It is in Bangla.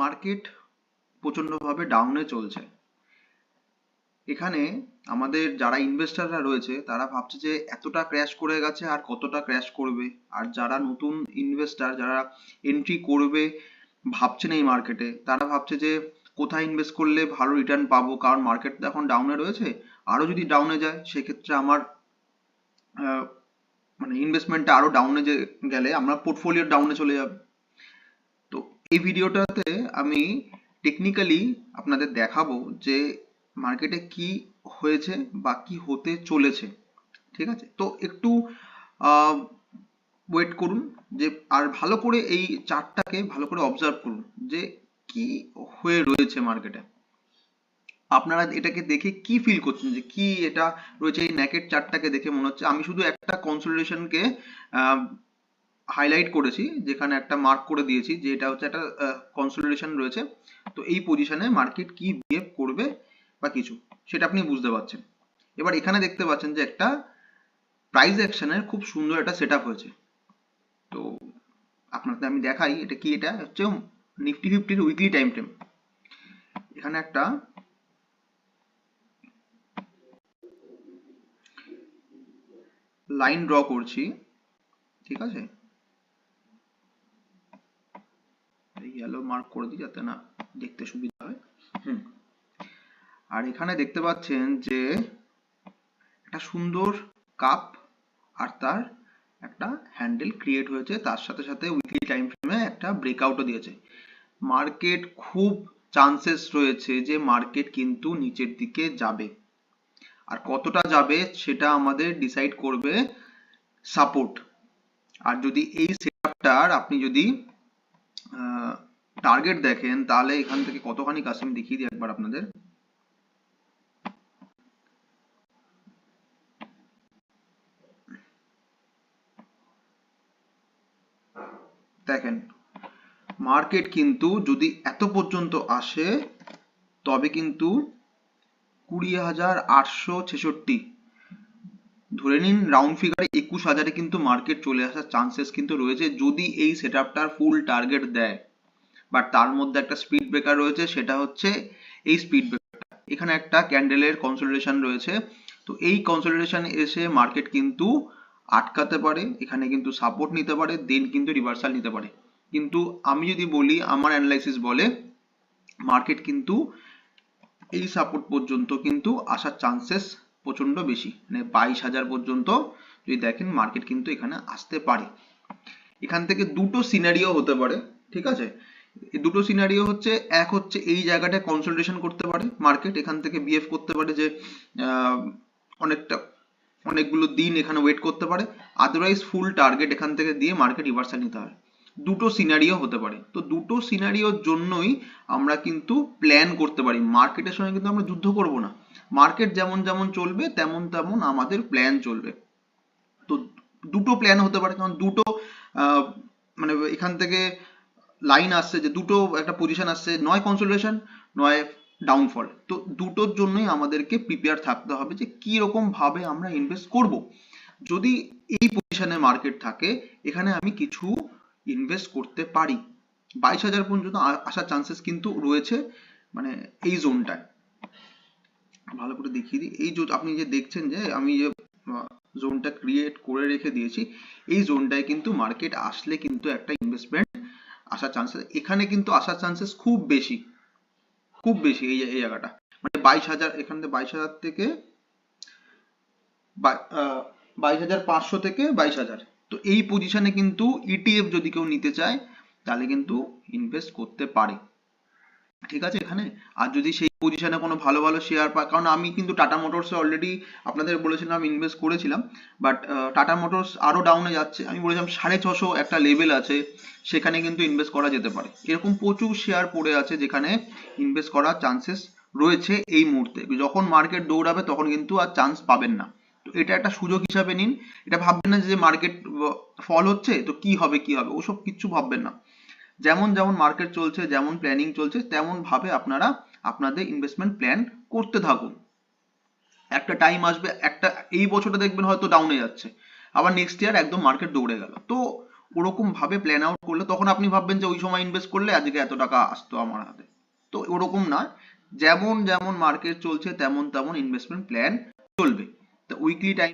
মার্কেট প্রচণ্ডভাবে ডাউনে চলছে। এখানে আমাদের যারা ইনভেস্টাররা রয়েছে, তারা ভাবছে যে এতটা ক্র্যাশ করে গেছে আর কতটা ক্র্যাশ করবে? আর যারা নতুন ইনভেস্টার যারা এন্ট্রি করবে, ভাবছে না এই মার্কেটে তারা ভাবছে যে কোথায় ইনভেস্ট করলে ভালো রিটার্ন পাবো? কারণ মার্কেট তো এখন ডাউনে রয়েছে। আরও যদি ডাউনে যায়, সেক্ষেত্রে আমার মানে ইনভেস্টমেন্টটা আরও ডাউনে গেলে, আমরা পোর্টফোলিও ডাউনে চলে যাবে। এই ভিডিওটাতে আমি টেকনিক্যালি আপনাদের দেখাবো যে মার্কেটে কি হয়েছে বা কি হতে চলেছে, ঠিক আছে? তো একটু ওয়েট করুন, যে, আর ভালো করে এই চার্টটাকে ভালো করে অবজার্ভ করুন, যে কি হয়ে রয়েছে মার্কেটে আপনারা এটাকে দেখে কি ফিল করছেন, যে কি এটা রয়েছে এই ন্যাকেট চার্টটাকে দেখে মনে হচ্ছে? আমি শুধু একটা কনসোলিডেশনকে হাইলাইট করেছি, যেখানে একটা মার্ক করে দিয়েছি যে এটা হচ্ছে একটা কনসোলিডেশন রয়েছে। তো এই পজিশনে মার্কেট কি বিহেভ করবে বা কিছু, সেটা আপনি বুঝতে পারছেন। এবার এখানে দেখতে পাচ্ছেন যে একটা প্রাইস অ্যাকশনের খুব সুন্দর একটা সেট হয়েছে। তো আপনাদের আমি দেখাই এটা কি এটা, হচ্ছে নিফটি ফিফটির উইকলি টাইম ফ্রেম এখানে একটা লাইন ড্র করছি, ঠিক আছে? ইয়েলো মার্ক করে দিই যাতে না দেখতে সুবিধা হয়। হুম। আর এখানে দেখতে পাচ্ছেন যে একটা সুন্দর কাপ আর তার একটা হ্যান্ডেল ক্রিয়েট হয়েছে। তার সাথে সাথে উইকলি টাইম ফ্রেমে একটা ব্রেকআউটও দিয়েছে। মার্কেট খুব চান্সেস রয়েছে যে মার্কেট কিন্তু নিচের দিকে যাবে। আর কতটা যাবে সেটা আমাদের ডিসাইড করবে সাপোর্ট আর যদি এই সেটআপটার আপনি যদি টার্গেট দেখেন, তাহলে এখান থেকে কতখানি কাছে আমি দেখিয়ে দিই একবার আপনাদের। দেখেন মার্কেট কিন্তু যদি এত পর্যন্ত আসে, তবে কিন্তু কুড়ি হাজার আটশো ছেষট্টি। ধরে নিন রাউন্ড ফিগারে একুশ হাজারে কিন্তু মার্কেট চলে আসার চান্সেস কিন্তু রয়েছে, যদি এই সেট ফুল টার্গেট দেয়। বাট তার মধ্যে একটা স্পিড ব্রেকার রয়েছে, সেটা হচ্ছে এই স্পিড ব্রেকারটা এখানে একটা ক্যান্ডেলের কনসোলিডেশন রয়েছে। তো এই কনসোলিডেশন এসে মার্কেট কিন্তু আটকাতে পারে, এখানে কিন্তু সাপোর্ট নিতে পারে দেন কিন্তু রিভার্সাল নিতে পারে। কিন্তু আমি যদি বলি, আমার অ্যানালাইসিস বলে মার্কেট কিন্তু এই সাপোর্ট পর্যন্ত কিন্তু আসার চান্সেস প্রচণ্ড বেশি। মানে বাইশ হাজার পর্যন্ত যদি দেখেন মার্কেট কিন্তু এখানে আসতে পারে। এখান থেকে দুটো সিনারিও হতে পারে, ঠিক আছে? দুটো সিনারিও হচ্ছে, এক হচ্ছে এই জায়গাটা কনসোলিডেশন করতে পারে মার্কেট এখান থেকে বিহেভ করতে পারে যে অনেকটা, অনেকগুলো দিন এখানে ওয়েট করতে পারে। আদারওয়াইজ ফুল টার্গেট এখান থেকে দিয়ে মার্কেট রিভার্সাল নিতে হয়। দুটো সিনারিও হতে পারে। তো দুটো সিনারিওর জন্যই আমরা কিন্তু প্ল্যান করতে পারি। মার্কেটের সঙ্গে কিন্তু আমরা যুদ্ধ করব না। মার্কেট যেমন যেমন চলবে, তেমন তেমন আমাদের প্ল্যান চলবে। তো দুটো প্ল্যান হতে পারে। কারণ দুটো মানে এখান থেকে লাইন আসছে যে দুটো একটা পজিশন আসছে, নয় কনসোলিডেশন নয় ডাউনফল তো দুটোর জন্যই আমাদেরকে প্রিপেয়ার থাকতে হবে যে কি রকম ভাবে আমরা ইনভেস্ট করব। যদি এই পজিশনে মার্কেট থাকে, এখানে আমি কিছু ইনভেস্ট করতে পারি। বাইশ হাজার পর্যন্ত আসার চান্সেস কিন্তু রয়েছে মানে এই জোনটায় ভালো করে দেখিয়ে দিই। এই আপনি যে দেখছেন যে আমি যে জোনটা ক্রিয়েট করে রেখে দিয়েছি, এই জোনটায় কিন্তু মার্কেট আসলে কিন্তু একটা ইনভেস্টমেন্ট আসার চান্সেস এখানে কিন্তু আসার চান্সেস খুব বেশি খুব বেশি এই জায়গাটা। মানে বাইশ হাজার, এখান থেকে বাইশ হাজার থেকে বাইশ হাজার পাঁচশো থেকে বাইশ হাজার। তো এই পজিশনে কিন্তু ইটিএফ যদি কেউ নিতে চায়, তাহলে কিন্তু ইনভেস্ট করতে পারে। ঠিক আছে এখানে? আর যদি সেই পজিশনে কোনো ভালো ভালো শেয়ার পায়, কারণ আমি কিন্তু টাটা মোটরসে অলরেডি আপনাদের বলেছিলাম ইনভেস্ট করেছিলাম বাট টাটা মোটরস আরও ডাউনে যাচ্ছে। আমি বলেছিলাম সাড়ে ছশো একটা লেভেল আছে, সেখানে কিন্তু ইনভেস্ট করা যেতে পারে। এরকম প্রচুর শেয়ার পড়ে আছে যেখানে ইনভেস্ট করার চান্সেস রয়েছে এই মুহূর্তে। যখন মার্কেট দৌড়াবে, তখন কিন্তু আর চান্স পাবেন না। তো এটা একটা সুযোগ হিসাবে নিন। এটা ভাববেন না যে মার্কেট ফল হচ্ছে, তো কি হবে কি হবে? ওসব কিচ্ছু ভাববেন না। যেমন যেমন মার্কেট চলছে, যেমন প্ল্যানিং চলছে, তেমন ভাবে আপনারা আপনাদের ইনভেস্টমেন্ট প্ল্যান করতে থাকুন। একটা টাইম আসবে, একটা, এই বছরটা দেখবেন হয়তো ডাউনে যাচ্ছে। আবার নেক্সট ইয়ার একদম মার্কেট দৌড়ে গেল। তো ওরকম ভাবে প্ল্যান আউট করলে তখন আপনি ভাববেন যে ওই সময় ইনভেস্ট করলে আজকে এত টাকা আসতো আমার হাতে। তো ওরকম না যেমন যেমন মার্কেট চলছে, তেমন তেমন ইনভেস্টমেন্ট প্ল্যান চলবে। তো উইকলি টাইম